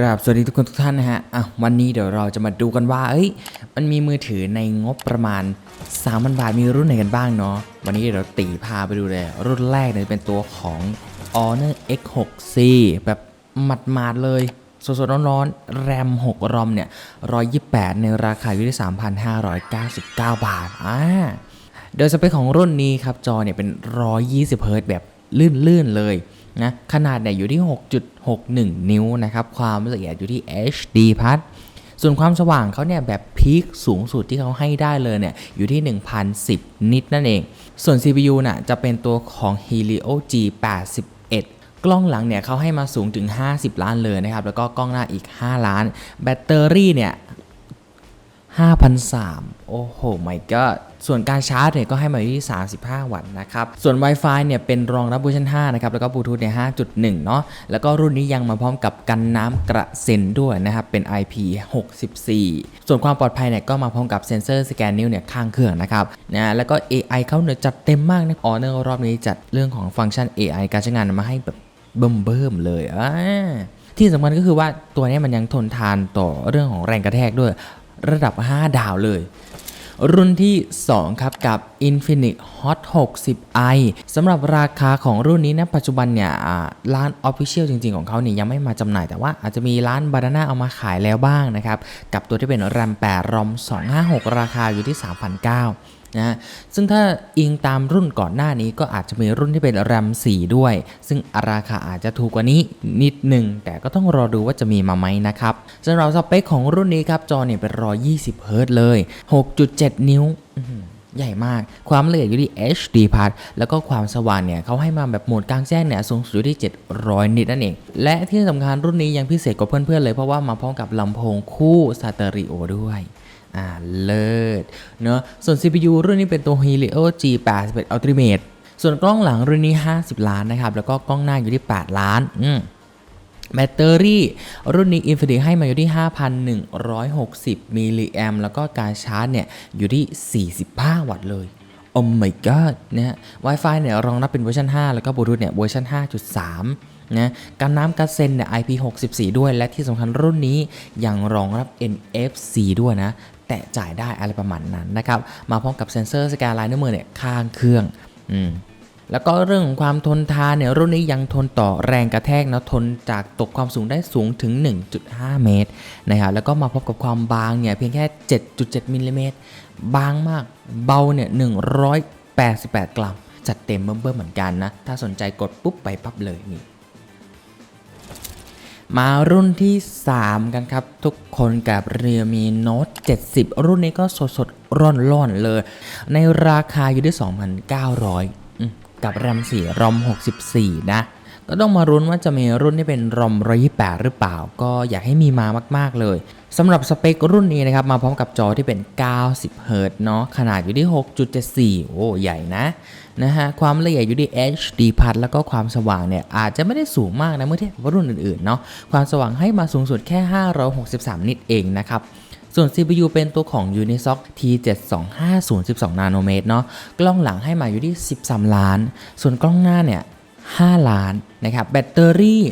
กราบสวัสดีทุกคนทุกท่านนะฮะอะวันนี้เดี๋ยวเราจะมาดูกันว่า เอ้ย มันมีมือถือในงบประมาณ 3,000 บาทมีรุ่นไหนกันบ้างเนาะ วันนี้เดี๋ยวเราตีพาไปดูเลย รุ่นแรกเนี่ยเป็นตัวของ Honor X6C แบบหมาดๆเลย สดๆร้อนๆ แรม 6 รอมเนี่ย 128 ในราคาอยู่ที่ 3,599 บาท อ่า โดยสเปคของรุ่นนี้ครับ จอเนี่ยเป็น 120เฮิรตแบบ ลื่นๆเลยนะขนาดเนี่ยอยู่ที่ 6.61 นิ้วนะครับ ความละเอียดอยู่ที่ HD พัดส่วนความสว่างเขาเนี่ยแบบพีคสูงสุดที่เขาให้ได้เลยเนี่ยอยู่ที่ 1010 นิตนั่นเอง ส่วน CPU น่ะจะเป็นตัวของ Helio G81 กล้องหลังเนี่ยเขาให้มาสูงถึง 50 ล้านเลยนะครับ แล้วก็กล้องหน้าอีก 5 ล้าน แบตเตอรี่เนี่ย 5,003โอ้โหไม่ก็ส่วนการชาร์จเนี่ยก็ให้มาที่ 35 วัตต์นะครับ ส่วน Wi-Fi เนี่ยเป็นรองรับเวอร์ชัน5นะครับ แล้วก็บลูทูธเนี่ย 5.1 เนาะ แล้วก็รุ่นนี้ยังมาพร้อมกับกันน้ำกระเซ็นด้วยนะครับ เป็น IP64 ส่วนความปลอดภัยเนี่ยก็มาพร้อมกับเซ็นเซอร์สแกนนิ้วเนี่ยข้างเครื่องนะครับ นะ แล้วก็ AI เขาเนี่ยจัดเต็มมากนะออเนอร์รอบนี้จัดเรื่องของฟังก์ชัน AI การใช้งานมาให้แบบเบิ่มๆเลยอ่าที่สำคัญก็คือว่าตัวนี้มันยังทนทานต่อเรื่องของแรงกระแทกด้วย ระดับ 5 ดาวเลย รุ่นที่ 2 ครับกับ Infinix Hot 60i สำหรับราคาของรุ่นนี้นะปัจจุบันเนี่ยร้าน Official จริงๆ ของเขาเนี่ยยังไม่มาจำหน่าย แต่ว่าอาจจะมีร้าน Banana เอามาขายแล้วบ้างนะครับ กับตัวที่เป็น RAM 8 ROM 256 ราคาอยู่ที่ 3,900 นะซึ่งถ้าอิงตามรุ่นก่อนหน้านี้ก็อาจจะมีรุ่นที่เป็น RAM 4 ด้วย ซึ่งราคาอาจจะถูกกว่านี้นิดหนึ่งแต่ก็ต้องรอดูว่าจะมีมาไหมนะครับสำหรับสเปคของรุ่นนี้ครับจอเนี่ยเป็น 120 เฮิรต์เลย 6.7 นิ้วใหญ่มาก ความละเอียดอยู่ที่ HD แล้วก็ความสว่างเนี่ยเขาให้มาแบบโหมดกลางแจ้งเนี่ยสูงสุดอยู่ที่ 700 นิตนั่นเอง และที่สำคัญรุ่นนี้ยังพิเศษกว่าเพื่อนๆเลยเพราะว่ามาพร้อมกับลำโพงคู่สเตอริโอด้วย อ่าเลิศเนอะส่วน CPU รุ่นนี้เป็นตัว Helio G81 Ultimate ส่วนกล้องหลังรุ่นนี้ 50 ล้านนะครับ แล้วก็กล้องหน้าอยู่ที่ 8 ล้านอืมแบตเตอรี่ รุ่นนี้ Infinix ให้มาอยู่ที่ 5,160 มิลลิแอมแล้วก็การชาร์จเนี่ย อยู่ที่ 45 วัตต์เลย โอ้ my god นะฮะ Wi-Fi เนี่ย รองรับเป็นเวอร์ชัน 5 แล้วก็บลูทูธเนี่ย เวอร์ชัน 5.3 นะการน้ำกระเซ็นเนี่ย IP64 ด้วย และที่สำคัญรุ่นนี้ยังรองรับ NFC ด้วยนะ แต่จ่ายได้อะไรประมาณนั้นนะครับ มาพร้อมกับเซ็นเซอร์สแกนลายนิ้วมือเนี่ยข้างเครื่องอืมแล้วก็เรื่องของความทนทานเนี่ยรุ่นนี้ยังทนต่อแรงกระแทกนะทนจากตกความสูงได้สูงถึง 1.5 เมตรนะครับแล้วก็มาพบกับความบางเนี่ยเพียงแค่ 7.7มิลลิเมตรบางมากเบาเนี่ย188 กรัม จัดเต็มเบิ่มๆเหมือนกันนะ ถ้าสนใจกดปุ๊บไปปั๊บเลยนี่ มารุ่นที่ 3 กันครับ ทุกคนกับเรียมีโน้ต70 รุ่นนี้ก็สดสดร้อนร้อนเลย ในราคาอยู่ที่ 2,900 กับแรม4รอม 64 นะ ก็ต้องมารุ้นว่าจะมีรุ่นที่เป็น ROM 128หรือเปล่า ก็อยากให้มีมามาก ๆ เลยสำหรับสเปครุ่นนี้นะครับ มาพร้อมกับจอที่เป็น 90เฮิรต์เนาะขนาดอยู่ที่ 6.74 โอ้ ใหญ่นะนะฮะความละเอียดอยู่ที่ HD พัดแล้วก็ความสว่างเนี่ย อาจจะไม่ได้สูงมากนะ เมื่อเทียบกับรุ่นอื่น ๆ เนาะความสว่างให้มาสูงสุดแค่ 563 นิตเองนะครับส่วน CPU เป็นตัวของ Unisoc T725012 นาโนเมตรเนาะ กล้องหลังให้มาอยู่ที่ 13 ล้าน ส่วนกล้องหน้าเนี่ย 5 ล้านนะครับแบตเตอรี่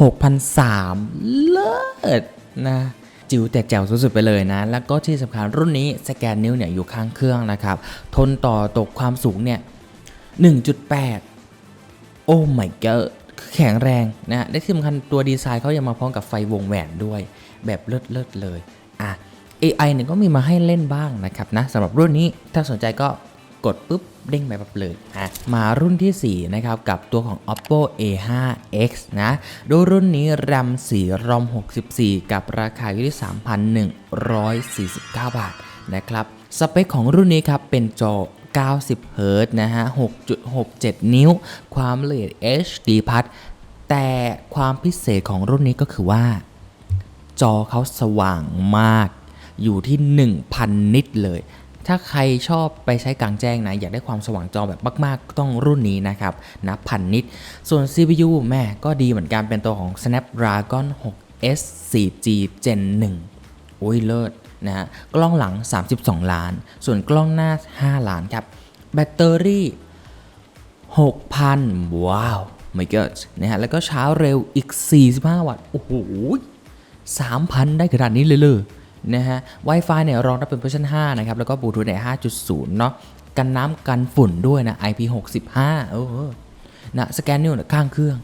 6,003เลิศนะจิ๋วแต่แจ๋วสุดๆไปเลยนะ แล้วก็ที่สำคัญรุ่นนี้สแกนนิ้วเนี่ยอยู่ข้างเครื่องนะครับ ทนต่อตกความสูงเนี่ย 1.8 โอ้ my god แข็งแรงนะและที่สำคัญตัวดีไซน์เขายังมาพร้อมกับไฟวงแหวนด้วย แบบเลิศๆเลยอะ AI เนี่ยก็มีมาให้เล่นบ้างนะครับนะสำหรับรุ่นนี้ถ้าสนใจก็ กดปุ๊บเด้งไปปั๊บเลยอะมารุ่นที่ 4 นะครับ กับตัวของ oppo a5x นะดยรุ่นนี้ RAM 4 ROM 64 กับราคาอยู่ที่ 3,149 บาทนะครับ สเปคของรุ่นนี้ครับ เป็นจอ90เฮิรตนะฮะ 6.67 นิ้ว ความละเอียด HD พัดแต่ความพิเศษของรุ่นนี้ก็คือว่า จอเขาสว่างมาก อยู่ที่ 1,000 นิตเลย ถ้าใครชอบไปใช้กลางแจ้งนะ อยากได้ความสว่างจอแบบมาก ๆ ต้องรุ่นนี้นะครับนะพันนิตส่วน CPU แม่ก็ดีเหมือนกันเป็นตัวของ Snapdragon 6S 4G Gen 1โอ้ยเลิศนะฮะกล้องหลัง 32 ล้าน ส่วนกล้องหน้า 5 ล้านครับ แบตเตอรี่ 6,000 ว้าว my god นะฮะแล้วก็ช้าเร็วอีก 45 วัตต์โอ้โห3,000 ได้ขนาดนี้เลยเลย นะฮะ Wi-Fi เนี่ยรองรับเป็นเวอร์ชัน5นะครับ แล้วก็บลูทูธเนี่ย5.0 เนาะกันน้ำกันฝุ่นด้วยนะ IP65 เออนะสแกนนิ้วข้างเครื่อง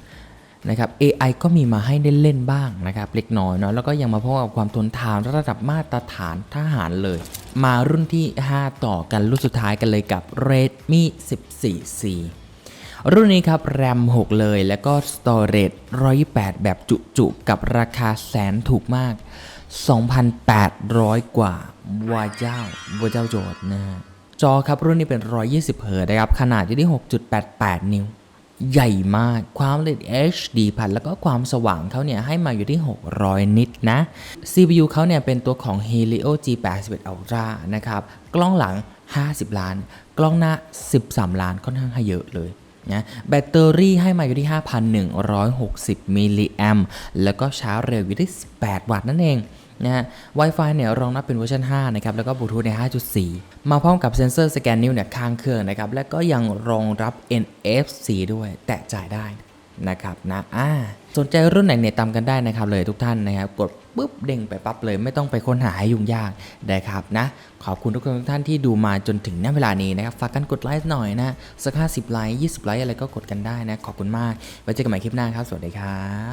นะครับ AI ก็มีมาให้ได้เล่นบ้างนะครับเล็กน้อยเนาะแล้วก็ยังมาพร้อมกับความทนทานระดับมาตรฐานทหารเลย มารุ่นที่ 5 ต่อกันรุ่นสุดท้ายกันเลยกับ Redmi 14C รุ่นนี้ครับ RAM 6เลยแล้วก็ Storage 128 แบบจุๆกับราคาแสนถูกมาก 2,800 กว่าว้าเจ้าว้าเจ้าโจทย์นะฮะจอครับรุ่นนี้เป็น 120 เฮิรตซ์นะครับ ขนาดอยู่ที่ 6.88 นิ้ว ใหญ่มากความละเอียด HD พันแล้วก็ความสว่างเขาเนี่ย ให้มาอยู่ที่ 600 นิตนะ CPU เขาเนี่ย เป็นตัวของ Helio G81 Ultra นะครับ กล้องหลัง 50 ล้าน กล้องหน้า 13 ล้านค่อนข้างให้เยอะเลยนะแบตเตอรี่ให้มาอยู่ที่ 5,160 มิลลิแอมแล้วก็ชาร์จเร็วอยู่ที่ 18 วัตต์นั่นเอง นะฮะ Wi-Fi เนี่ยรองรับเป็นเวอร์ชัน5นะครับ แล้วก็บลูทูธในย5.4 มาพร้อมกับเซ็นเซอร์สแกนนิ้วเนี่ยข้างเครื่องนะครับ และก็ยังรองรับ NFC ด้วย แตะจ่ายได้นะครับนะอ่าสนใจรุ่นไหนเนี่ยตามกันได้นะครับเลยทุกท่านนะครับ กดปุ๊บเด้งไปปั๊บเลยไม่ต้องไปค้นหาให้ยุ่งยากนะครับนะ ขอบคุณทุกคนทุกท่านที่ดูมาจนถึงณเวลานี้นะครับ ฝากกันกดไลค์หน่อยนะ สัก50ไลค์20ไลค์อะไรก็กดกันได้นะ ขอบคุณมาก ไว้เจอกันใหม่คลิปหน้าครับ สวัสดีครับ